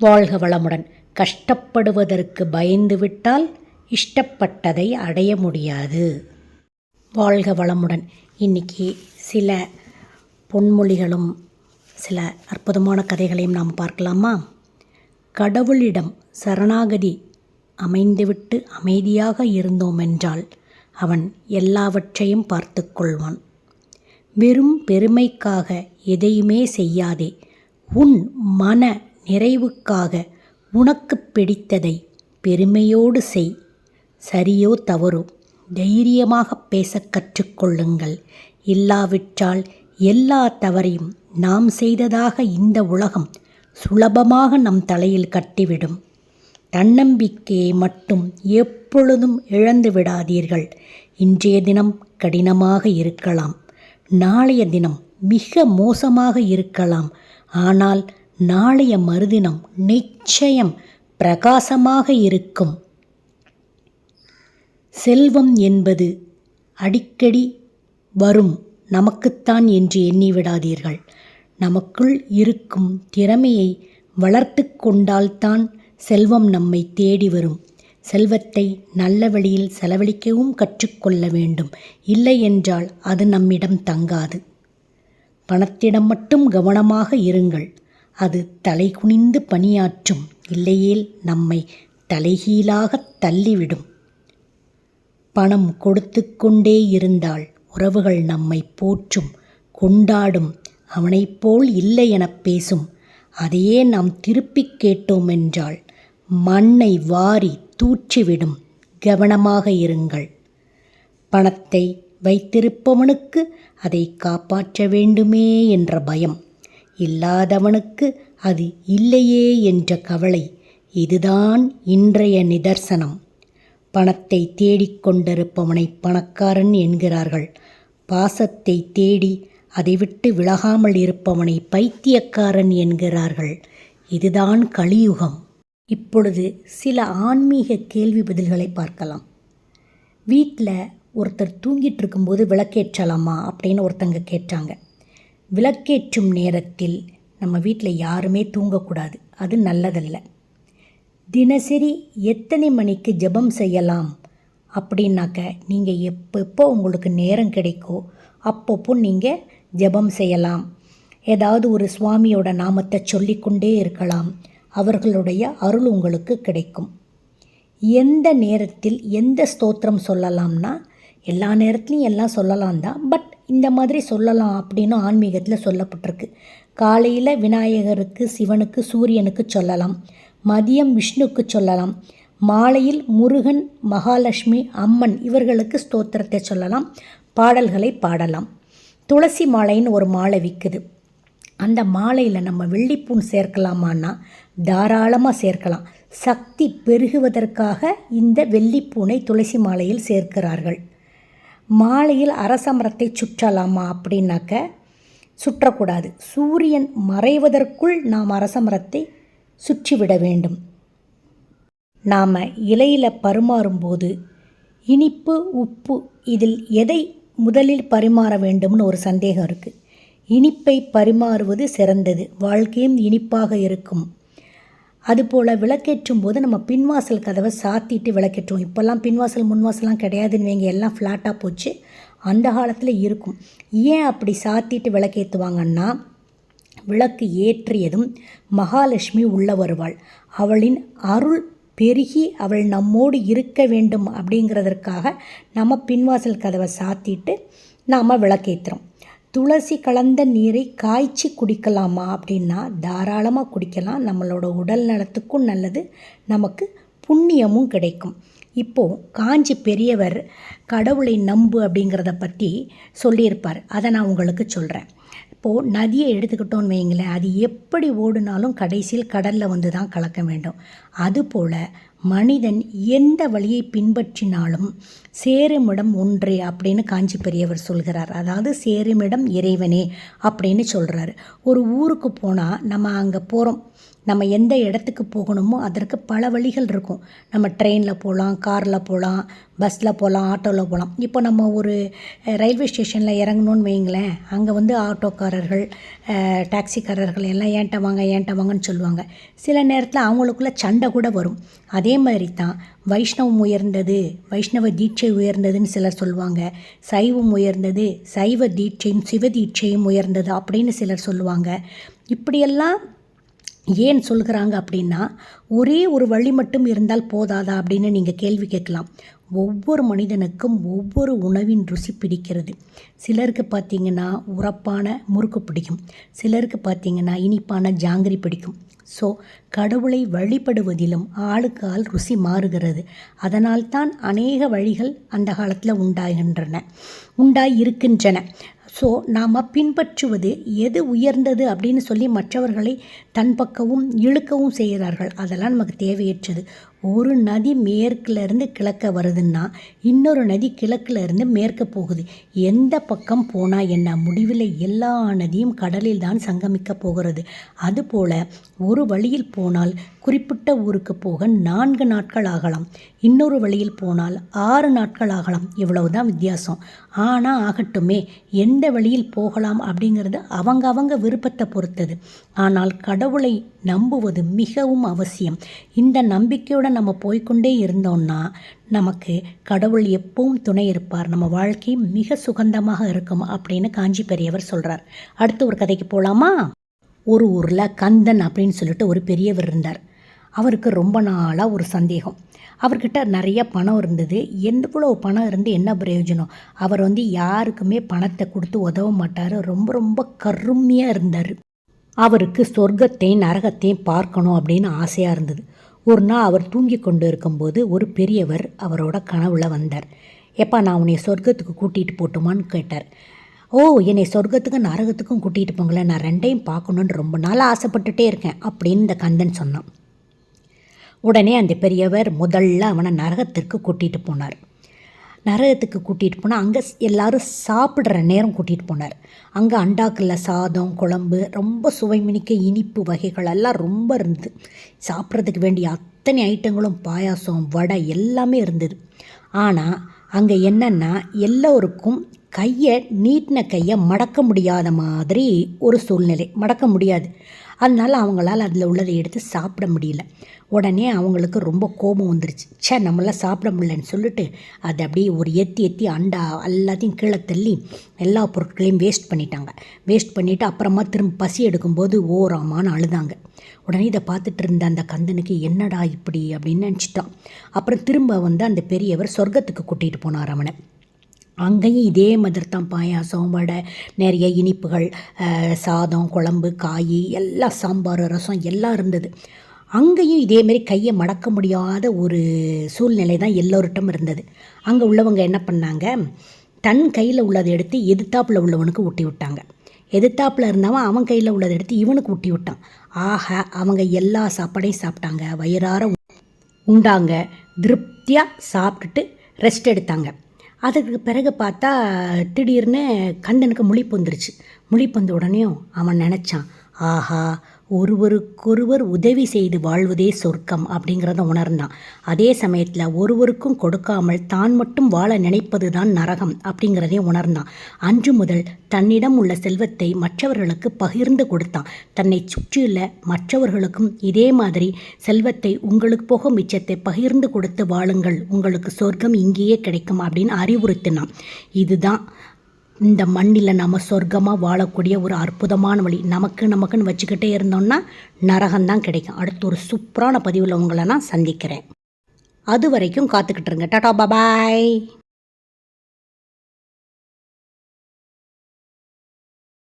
வாழ்க வளமுடன். கஷ்டப்படுவதற்கு பயந்துவிட்டால் இஷ்டப்பட்டதை அடைய முடியாது. வாழ்க வளமுடன். இன்னைக்கு சில பொன்மொழிகளும் சில அற்புதமான கதைகளையும் நாம் பார்க்கலாமா? கடவுளிடம் சரணாகதி அமைந்துவிட்டு அமைதியாக இருந்தோம் என்றால் அவன் எல்லாவற்றையும் பார்த்து கொள்வான். வெறும் பெருமைக்காக எதையுமே செய்யாதே. உன் மன நிறைவுக்காக உனக்கு பிடித்ததை பெருமையோடு செய். சரியோ தவறோ தைரியமாக பேசக் கற்றுக்கொள்ளுங்கள். இல்லாவிட்டால் எல்லா தவறையும் நாம் செய்ததாக இந்த உலகம் சுலபமாக நம் தலையில் கட்டிவிடும். தன்னம்பிக்கையை மட்டும் எப்பொழுதும் இழந்து விடாதீர்கள். இன்றைய தினம் கடினமாக இருக்கலாம். நாளைய தினம் மிக மோசமாக இருக்கலாம். ஆனால் நாளைய மறுதினம் நிச்சயம் பிரகாசமாக இருக்கும். செல்வம் என்பது அடிக்கடி வரும். நமக்குத்தான் என்று எண்ணிவிடாதீர்கள். நமக்குள் இருக்கும் திறமையை வளர்த்து கொண்டால்தான் செல்வம் நம்மை தேடி வரும். செல்வத்தை நல்ல வழியில் செலவழிக்கவும் கற்றுக்கொள்ள வேண்டும். இல்லை என்றால் அது நம்மிடம் தங்காது. பணத்திடம் மட்டும் கவனமாக இருங்கள். அது தலை குனிந்து பணியாற்றும் இல்லையேல் நம்மை தலைகீழாக தள்ளிவிடும். பணம் கொடுத்து கொண்டே இருந்தால் உறவுகள் நம்மை போற்றும் கொண்டாடும் அவனைப் போல் இல்லை எனப் பேசும். அதையே நாம் திருப்பிக் கேட்டோம் என்றால் மண்ணை வாரி தூற்றிவிடும். கவனமாக இருங்கள். பணத்தை வைத்திருப்பவனுக்கு அதை காப்பாற்ற வேண்டுமே என்ற பயம். இல்லாதவனுக்கு அது இல்லையே என்ற கவலை இதுதான் இன்றைய நிதர்சனம். பணத்தை தேடிக்கொண்டிருப்பவனை பணக்காரன் என்கிறார்கள். பாசத்தை தேடி அதை விட்டு விலகாமல் இருப்பவனை பைத்தியக்காரன் என்கிறார்கள். இதுதான் கலியுகம். இப்பொழுது சில ஆன்மீக கேள்வி பதில்களை பார்க்கலாம். வீட்டில் ஒருத்தர் தூங்கிட்டு இருக்கும்போது விளக்கேற்றலாமா அப்படின்னு ஒருத்தங்க கேட்டாங்க. விளக்கேற்றும் நேரத்தில் நம்ம வீட்டில் யாருமே தூங்கக்கூடாது. அது நல்லதல்ல. தினசரி எத்தனை மணிக்கு ஜெபம் செய்யலாம் அப்படின்னாக்க நீங்கள் எப்பப்போ உங்களுக்கு நேரம் கிடைக்கோ அப்பப்போ நீங்கள் ஜெபம் செய்யலாம். ஏதாவது ஒரு சுவாமியோட நாமத்தை சொல்லிக்கொண்டே இருக்கலாம். அவர்களுடைய அருள் உங்களுக்கு கிடைக்கும். எந்த நேரத்தில் எந்த ஸ்தோத்திரம் சொல்லலாம்னா எல்லா நேரத்துலையும் எல்லாம் சொல்லலாம் தான் பட் இந்த மாதிரி சொல்லலாம் அப்படின்னு ஆன்மீகத்தில் சொல்லப்பட்டிருக்கு. காலையில் விநாயகருக்கு சிவனுக்கு சூரியனுக்கு சொல்லலாம். மதியம் விஷ்ணுக்கு சொல்லலாம். மாலையில் முருகன் மகாலட்சுமி அம்மன் இவர்களுக்கு ஸ்தோத்திரத்தை சொல்லலாம். பாடல்களை பாடலாம். துளசி மாலைன்னு ஒரு மாலை விற்குது அந்த மாலையில் நம்ம வெள்ளிப்பூன் சேர்க்கலாமான்னா தாராளமாக சேர்க்கலாம். சக்தி பெருகுவதற்காக இந்த வெள்ளிப்பூனை துளசி மாலையில் சேர்க்கிறார்கள். மாலையில் அரசமரத்தை சுற்றலாமா அப்படின்னாக்க சுற்றக்கூடாது. சூரியன் மறைவதற்குள் நாம் அரசமரத்தை சுற்றிவிட வேண்டும். நாம் இலையில் பரிமாறும்போது இனிப்பு உப்பு இதில் எதை முதலில் பரிமாற வேண்டும்னு ஒரு சந்தேகம் இருக்குது இனிப்பை பரிமாறுவது சிறந்தது. வாழ்க்கையும் இனிப்பாக இருக்கும். அதுபோல் விளக்கேற்றும் போது நம்ம பின்வாசல் கதவை சாத்திட்டு விளக்கேற்றுவோம். இப்போல்லாம் பின்வாசல் முன்வாசல்லாம் கிடையாதுன்னு வைங்க எல்லாம் ஃப்ளாட்டாக போச்சு. அந்த காலத்தில் இருக்கும். ஏன் அப்படி சாத்திட்டு விளக்கேற்றுவாங்கன்னா விளக்கு ஏற்றியதும் மகாலட்சுமி உள்ள வருவாள். அவளின் அருள் பெருகி அவள் நம்மோடு இருக்க வேண்டும் அப்படிங்கிறதற்காக நம்ம பின்வாசல் கதவை சாத்திட்டு நாம் விளக்கேற்றுறோம் துளசி கலந்த நீரை காய்ச்சி குடிக்கலாமா அப்படின்னா தாராளமாக குடிக்கலாம். நம்மளோட உடல் நலத்துக்கும் நல்லது. நமக்கு புண்ணியமும் கிடைக்கும். இப்போது காஞ்சி பெரியவர் கடவுளை நம்பு அப்படிங்கிறத பற்றி சொல்லியிருப்பார். அதை நான் உங்களுக்கு சொல்கிறேன் இப்போது நதியை எடுத்துக்கிட்டோன்னு வைங்களேன். அது எப்படி ஓடினாலும் கடைசியில் கடலில் வந்து தான் கலக்க வேண்டும். அதுபோல் மனிதன் எந்த வழியை பின்பற்றினாலும் சேருமிடம் ஒன்றே அப்படின்னு காஞ்சி பெரியவர் சொல்கிறார். அதாவது சேருமிடம் இறைவனே அப்படின்னு சொல்கிறார் ஒரு ஊருக்கு போனால் நம்ம அங்கே போகிறோம் நம்ம எந்த இடத்துக்கு போகணுமோ அதற்கு பல வழிகள் இருக்கும். நம்ம ட்ரெயினில் போகலாம் காரில் போகலாம் பஸ்ஸில் போகலாம் ஆட்டோவில் போகலாம் இப்போ நம்ம ஒரு ரயில்வே ஸ்டேஷனில் இறங்கணும்னு வைங்களேன் அங்கே வந்து ஆட்டோக்காரர்கள் டாக்ஸிக்காரர்கள் எல்லாம் ஏன்ட்ட வாங்க ஏன்ட்ட வாங்கன்னு சொல்லுவாங்க. சில நேரத்தில் அவங்களுக்குள்ள சண்டை கூட வரும். அதே மாதிரி தான் வைஷ்ணவம் உயர்ந்தது வைஷ்ணவ தீட்சை உயர்ந்ததுன்னு சிலர் சொல்லுவாங்க. சைவம் உயர்ந்தது சைவ தீட்சையும் சிவ தீட்சையும் உயர்ந்தது அப்படின்னு சிலர் சொல்லுவாங்க. இப்படியெல்லாம் ஏன் சொல்கிறாங்க அப்படின்னா ஒரே ஒரு வழி மட்டும் இருந்தால் போதாதா அப்படின்னு நீங்கள் கேள்வி கேட்கலாம். ஒவ்வொரு மனிதனுக்கும் ஒவ்வொரு உணவின் ருசி பிடிக்கிறது. சிலருக்கு பார்த்தீங்கன்னா உரப்பான முறுக்கு பிடிக்கும். சிலருக்கு பார்த்திங்கன்னா இனிப்பான ஜாங்கிரி பிடிக்கும். ஸோ கடவுளை வழிபடுவதிலும் ஆளுக்கு ஆள் ருசி மாறுகிறது. அதனால்தான் அநேக வழிகள் அந்த காலத்தில் உண்டாகின்றன. உண்டாய் இருக்கின்றன ஸோ நாம் பின்பற்றுவது எது உயர்ந்தது அப்படின்னு சொல்லி மற்றவர்களை தன் பக்கமும் இழுக்கவும் செய்கிறார்கள். அதெல்லாம் நமக்கு தேவையற்றது. ஒரு நதி மேற்குல இருந்து கிழக்க வருதுன்னா இன்னொரு நதி கிழக்குலேருந்து மேற்க போகுது. எந்த பக்கம் போனால் என்ன? முடிவில் எல்லா நதியும் கடலில் தான் சங்கமிக்க போகிறது. அதுபோல் ஒரு வழியில் போனால் குறிப்பிட்ட ஊருக்கு போக நான்கு நாட்கள் ஆகலாம். இன்னொரு வழியில் போனால் ஆறு நாட்கள் ஆகலாம். இவ்வளவுதான் வித்தியாசம். ஆனால் ஆகட்டுமே எந்த வழியில் போகலாம் அப்படிங்கிறது அவங்க அவங்க விருப்பத்தை பொறுத்தது. ஆனால் கடவுளை நம்புவது மிகவும் அவசியம். இந்த நம்பிக்கையோடு நம்ம போய்க்கொண்டே இருந்தோம்னா நமக்கு கடவுள் எப்பவும் துணை இருப்பார். நம்ம வாழ்க்கை மிக சுகந்தமாக இருக்கும் அப்படின்னு காஞ்சி பெரியவர் சொல்கிறார் அடுத்து ஒரு கதைக்கு போகலாமா ஒரு ஊரில் கந்தன் அப்படின்னு சொல்லிட்டு ஒரு பெரியவர் இருந்தார். அவருக்கு ரொம்ப நாளாக ஒரு சந்தேகம். அவர்கிட்ட நிறைய பணம் இருந்தது. எவ்வளோ பணம் இருந்து என்ன பிரயோஜனம்? அவர் வந்து யாருக்குமே பணத்தை கொடுத்து உதவ மாட்டார். ரொம்ப ரொம்ப கருமையாக இருந்தார். அவருக்கு சொர்க்கத்தையும் நரகத்தையும் பார்க்கணும் அப்படின்னு ஆசையாக இருந்தது. ஒரு நாள் அவர் தூங்கி கொண்டு இருக்கும்போது ஒரு பெரியவர் அவரோட கனவுல வந்தார். எப்பா நான் உன்னை சொர்க்கத்துக்கு கூட்டிகிட்டு போட்டுமான்னு கேட்டார். ஓ என்னை சொர்க்கத்துக்கும் நரகத்துக்கும் கூட்டிகிட்டு போங்களேன். நான் ரெண்டையும் பார்க்கணுன்னு ரொம்ப நாளாக ஆசைப்பட்டுட்டே இருக்கேன் அப்படின்னு இந்த கந்தன் சொன்னான். உடனே அந்த பெரியவர் முதல்ல அவனை நரகத்திற்கு கூட்டிகிட்டு போனார். நரகத்துக்கு கூட்டிகிட்டு போனால் அங்கே எல்லாரும் சாப்பிட்ற நேரம் கூட்டிகிட்டு போனார். அங்கே அண்டாக்கில் சாதம் குழம்பு ரொம்ப சுவை மினிக்க இனிப்பு வகைகள் எல்லாம் ரொம்ப இருந்தது. சாப்பிட்றதுக்கு வேண்டிய அத்தனை ஐட்டங்களும் பாயாசம் வடை எல்லாமே இருந்தது. ஆனால் அங்கே என்னென்னா எல்லோருக்கும் கையை நீட்டின கையை மடக்க முடியாத மாதிரி ஒரு சூழ்நிலை. மடக்க முடியாது. அதனால அவங்களால் அதில் உள்ளதை எடுத்து சாப்பிட முடியல. உடனே அவங்களுக்கு ரொம்ப கோபம் வந்துருச்சு. ச்சே நம்மளாம் சாப்பிட முடியலன்னு சொல்லிட்டு அதை அப்படியே ஒரு எத்தி எத்தி அண்டா எல்லாத்தையும் கீழே தள்ளி எல்லா பொருட்களையும் வேஸ்ட் பண்ணிட்டாங்க. வேஸ்ட் பண்ணிவிட்டு அப்புறமா திரும்ப பசி எடுக்கும்போது ஓராமான்னு அழுதாங்க. உடனே இதை பார்த்துட்டு இருந்த அந்த கந்தனுக்கு என்னடா இப்படி அப்படின்னு நினச்சிட்டான். அப்புறம் திரும்ப வந்து அந்த பெரியவர் சொர்க்கத்துக்கு கூட்டிகிட்டு போனார் அவனை. அங்கேயும் இதே மாதிரி தான் பாயாசம் வடை நிறைய இனிப்புகள் சாதம் குழம்பு காய் எல்லாம் சாம்பார் ரசம் எல்லாம் இருந்தது. அங்கேயும் இதேமாரி கையை மடக்க முடியாத ஒரு சூழ்நிலை தான் எல்லோருட்டும் இருந்தது. அங்கே உள்ளவங்க என்ன பண்ணாங்க? தன் கையில் உள்ளதை எடுத்து எதிர்த்தாப்பில் உள்ளவனுக்கு ஊட்டி விட்டாங்க. எதிர்த்தாப்பில் இருந்தவன் அவன் கையில் உள்ளதை எடுத்து இவனுக்கு ஊட்டி விட்டான். ஆக அவங்க எல்லா சாப்பாடையும் சாப்பிட்டாங்க. வயிறார உண்டாங்க. திருப்தியாக சாப்பிட்டுட்டு ரெஸ்ட் எடுத்தாங்க. அதுக்கு பிறகு பார்த்தா திடீர்னு கண்டனுக்கு முழிப்பு வந்துருச்சு. முழிப்பு வந்த உடனேயும் அவன் நினச்சான் ஆஹா ஒருவருக்கொருவர் உதவி செய்து வாழ்வதே சொர்க்கம் அப்படிங்கிறத உணர்ந்தான். அதே சமயத்தில் ஒருவருக்கும் கொடுக்காமல் தான் மட்டும் வாழ நினைப்பது தான் நரகம் அப்படிங்கிறதையும் உணர்ந்தான். அன்று முதல் தன்னிடம் உள்ள செல்வத்தை மற்றவர்களுக்கு பகிர்ந்து கொடுத்தான். தன்னை சுற்றியுள்ள மற்றவர்களுக்கும் இதே மாதிரி செல்வத்தை உங்களுக்கு போக மிச்சத்தை பகிர்ந்து கொடுத்து வாழுங்கள் உங்களுக்கு சொர்க்கம் இங்கேயே கிடைக்கும் அப்படின்னு அறிவுறுத்தினான். இதுதான் இந்த மண்ணில் நம்ம சொர்க்கமாக வாழக்கூடிய ஒரு அற்புதமான வழி. நமக்கு நமக்குன்னு வச்சுக்கிட்டே இருந்தோம்னா நரகம்தான் கிடைக்கும். அடுத்து ஒரு சூப்பரான பதிவில் உங்களை நான் சந்திக்கிறேன். அது வரைக்கும் காத்துக்கிட்டு இருங்க. டாடா பாய்